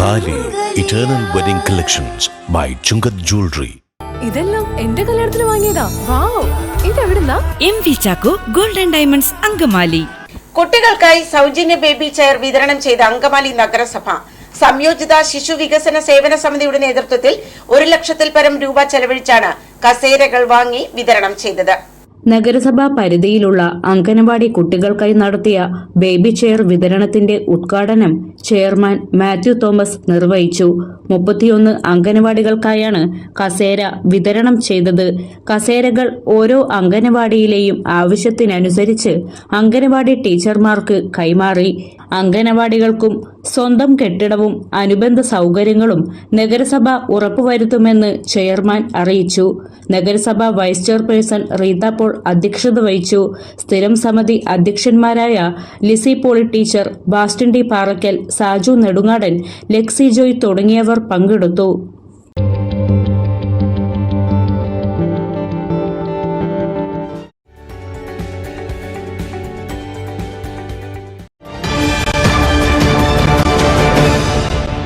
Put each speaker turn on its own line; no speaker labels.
Thali eternal wedding collections by Chungath jewellery
ഇതെല്ലാം എന്റെ കല്യാണത്തിന് വാങ്ങിയതാ. Wow. ഇതെവിടുന്നാ?
M V Chacko golden diamonds Angamaly.
കുട്ടികൾക്കായി സൗജന്യ ബേബി ചെയർ വിതരണം ചെയ്ത അങ്കമാലി നഗരസഭ സംയോജിത ശിശു വികസന സേവന സമിതിയുടെ നേതൃത്വത്തിൽ ഒരു ലക്ഷത്തിൽ പരം രൂപ ചെലവഴിച്ചാണ് കസേരകൾ വാങ്ങി വിതരണം ചെയ്തത്.
നഗരസഭാ പരിധിയിലുള്ള അംഗനവാടി കുട്ടികൾക്കായി നടത്തിയ ബേബി ചെയർ വിതരണത്തിന്റെ ഉദ്ഘാടനം ചെയർമാൻ മാത്യു തോമസ് നിർവഹിച്ചു. മുപ്പത്തിയൊന്ന് അംഗനവാടികൾക്കായാണ് കസേര വിതരണം ചെയ്തത്. കസേരകൾ ഓരോ അംഗനവാടിയിലെയും ആവശ്യത്തിനനുസരിച്ച് അംഗനവാടി ടീച്ചർമാർക്ക് കൈമാറി. അംഗനവാടികൾക്കും സ്വന്തം കെട്ടിടവും അനുബന്ധ സൗകര്യങ്ങളും നഗരസഭ ഉറപ്പുവരുത്തുമെന്ന് ചെയർമാൻ അറിയിച്ചു. നഗരസഭ വൈസ് ചെയർപേഴ്സൺ റീത പോൾ അധ്യക്ഷത വഹിച്ചു. സ്ഥിരം സമിതി അധ്യക്ഷന്മാരായ ലിസി പോളി ടീച്ചർ ബാസ്റ്റിൻ ഡി പാറക്കൽ സാജു നെടുങ്ങാടൻ ലെക്സി ജോയ് തുടങ്ങിയവർ പങ്കെടുത്തു.